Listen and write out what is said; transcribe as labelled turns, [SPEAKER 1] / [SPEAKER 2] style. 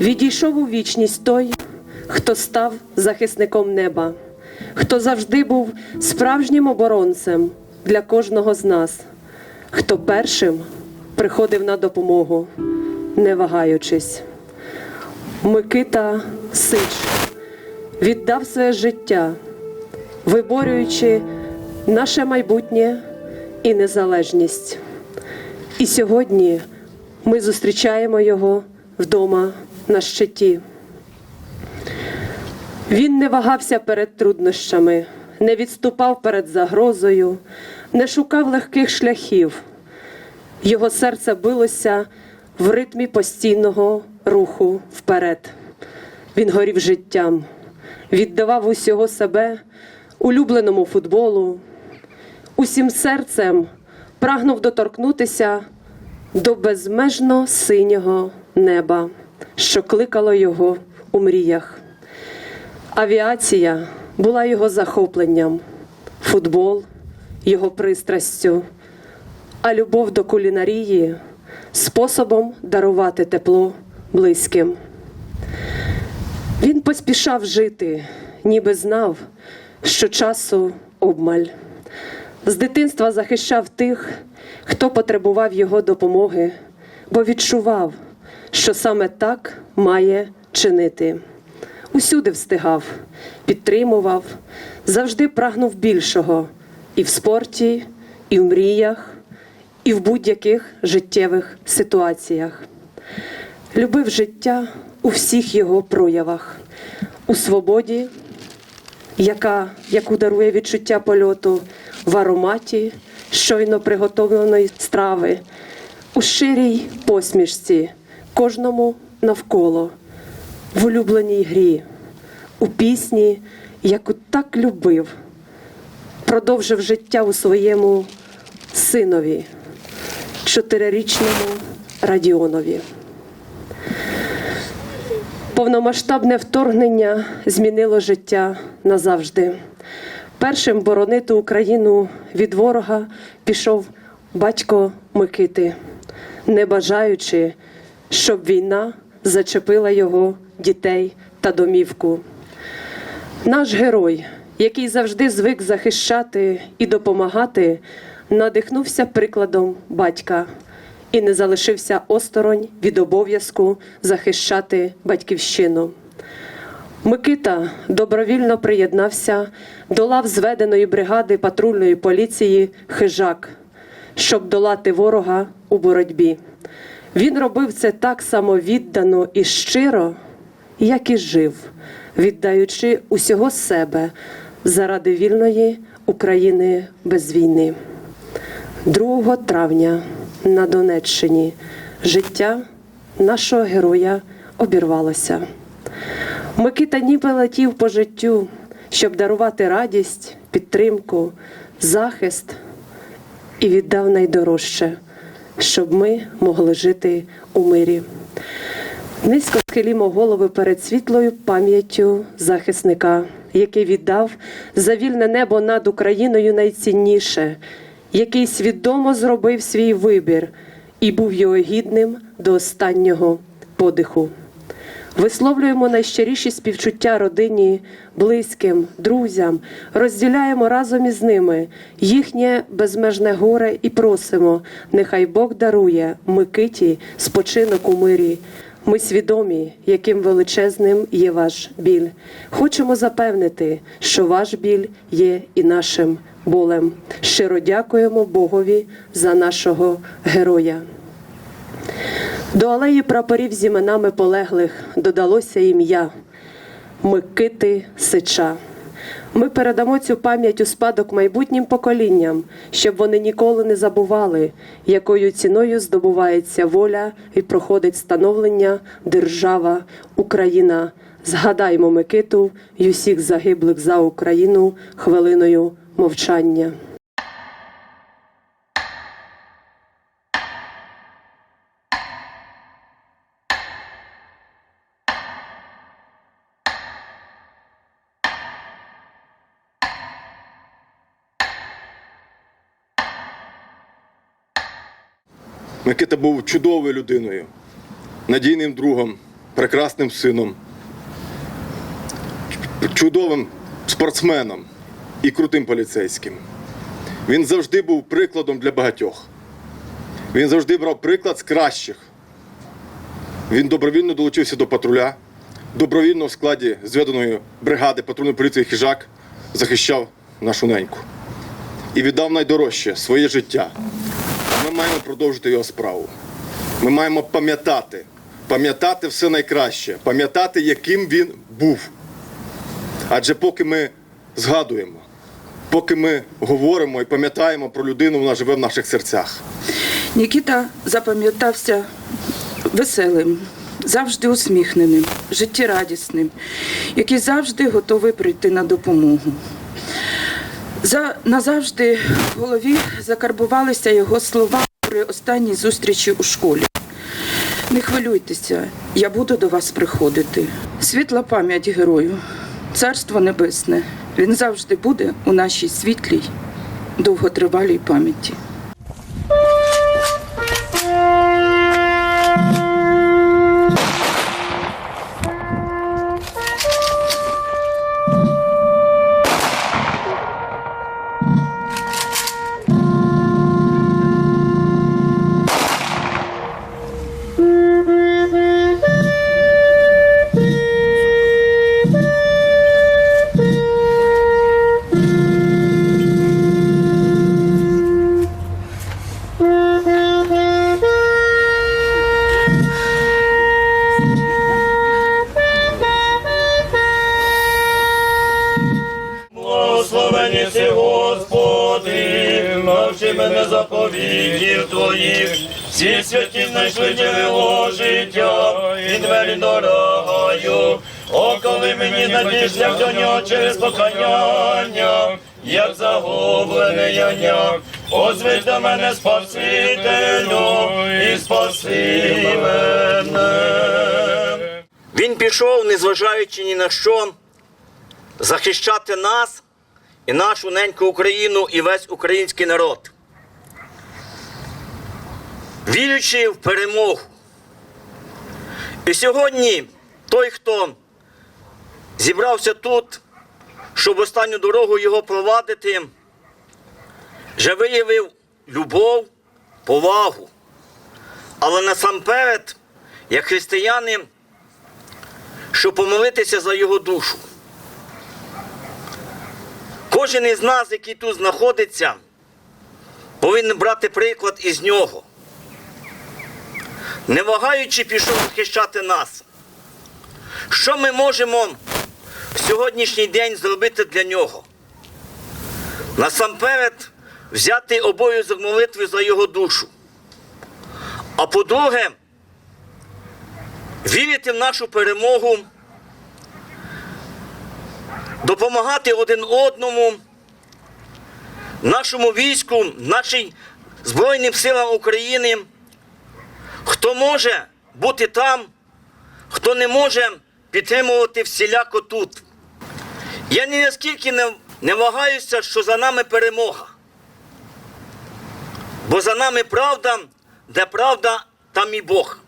[SPEAKER 1] Відійшов у вічність той, хто став захисником неба, хто завжди був справжнім оборонцем для кожного з нас, хто першим приходив на допомогу, не вагаючись. Микита Сич віддав своє життя, виборюючи наше майбутнє і незалежність. І сьогодні ми зустрічаємо його вдома на щиті. Він не вагався перед труднощами, не відступав перед загрозою, не шукав легких шляхів. Його серце билося в ритмі постійного руху вперед. Він горів життям, віддавав усього себе улюбленому футболу, усім серцем прагнув доторкнутися до безмежно синього неба, що кликало його у мріях. Авіація була його захопленням, футбол його пристрастю, а любов до кулінарії способом дарувати тепло близьким. Він поспішав жити, ніби знав, що часу обмаль. З дитинства захищав тих, хто потребував його допомоги, бо відчував, що саме так має чинити. Усюди встигав, підтримував, завжди прагнув більшого і в спорті, і в мріях, і в будь-яких життєвих ситуаціях. Любив життя у всіх його проявах, у свободі, яка, яку дарує відчуття польоту в ароматі щойно приготовленої страви, у щирій посмішці, кожному навколо, в улюбленій грі, у пісні, яку так любив, продовжив життя у своєму синові, чотирирічному Радіонові. Повномасштабне вторгнення змінило життя назавжди. Першим боронити Україну від ворога пішов батько Микити, не бажаючи, щоб війна зачепила його дітей та домівку. Наш герой, який завжди звик захищати і допомагати, надихнувся прикладом батька і не залишився осторонь від обов'язку захищати батьківщину. Микита добровільно приєднався до лав зведеної бригади патрульної поліції Хижак, щоб долати ворога у боротьбі. Він робив це так само віддано і щиро, як і жив, віддаючи усього себе заради вільної України без війни. 2 травня на Донеччині життя нашого героя обірвалося. Микита ніби летів по життю, щоб дарувати радість, підтримку, захист і віддав найдорожче, щоб ми могли жити у мирі. Низько схилімо голови перед світлою пам'яттю захисника, який віддав за вільне небо над Україною найцінніше, який свідомо зробив свій вибір і був його гідним до останнього подиху. Висловлюємо найщиріші співчуття родині, близьким, друзям, розділяємо разом із ними їхнє безмежне горе і просимо, нехай Бог дарує Микиті спочинок у мирі. Ми свідомі, яким величезним є ваш біль. Хочемо запевнити, що ваш біль є і нашим болем. Щиро дякуємо Богові за нашого героя. До алеї прапорів з іменами полеглих додалося ім'я Микити Сича. Ми передамо цю пам'ять у спадок майбутнім поколінням, щоб вони ніколи не забували, якою ціною здобувається воля і проходить становлення держава Україна. Згадаймо Микиту й усіх загиблих за Україну хвилиною мовчання.
[SPEAKER 2] Микита був чудовою людиною, надійним другом, прекрасним сином, чудовим спортсменом і крутим поліцейським. Він завжди був прикладом для багатьох. Він завжди брав приклад з кращих. Він добровільно долучився до патруля, добровільно в складі зведеної бригади патрульної поліції хижак захищав нашу неньку і віддав найдорожче своє життя. Ми маємо продовжити його справу. Ми маємо пам'ятати, пам'ятати все найкраще, пам'ятати, яким він був. Адже поки ми згадуємо, поки ми говоримо і пам'ятаємо про людину, вона живе в наших серцях.
[SPEAKER 3] Нікіта запам'ятався веселим, завжди усміхненим, життєрадісним, який завжди готовий прийти на допомогу. За, назавжди в голові закарбувалися його слова при останній зустрічі у школі. Не хвилюйтеся, я буду до вас приходити. Світла пам'ять герою, царство небесне. Він завжди буде у нашій світлій, довготривалій пам'яті.
[SPEAKER 4] Си, Господи, навчи мене заповідів Твоїх, всі святі знайшли джерело життя, і двері до раю. О, коли мені надіжся до нього через покаяння, як загублене яня, Озвись до мене Спасителю, і спаси мене.
[SPEAKER 5] Він пішов, незважаючи ні на що, захищати нас і нашу неньку Україну і весь український народ. Вірячи в перемогу. І сьогодні той, хто зібрався тут, щоб останню дорогу його провадити, вже виявив любов, повагу. Але насамперед, як християни, щоб помолитися за його душу. Кожен із нас, який тут знаходиться, повинен брати приклад із нього. Не вагаючи пішов захищати нас. Що ми можемо в сьогоднішній день зробити для нього? Насамперед, взяти обов'язок молитви за його душу. А по-друге, вірити в нашу перемогу, допомагати один одному, нашому війську, нашій Збройним силам України, хто може бути там, хто не може підтримувати всіляко тут. Я ні наскільки не, не вагаюся, що за нами перемога. Бо за нами правда, де правда, там і Бог.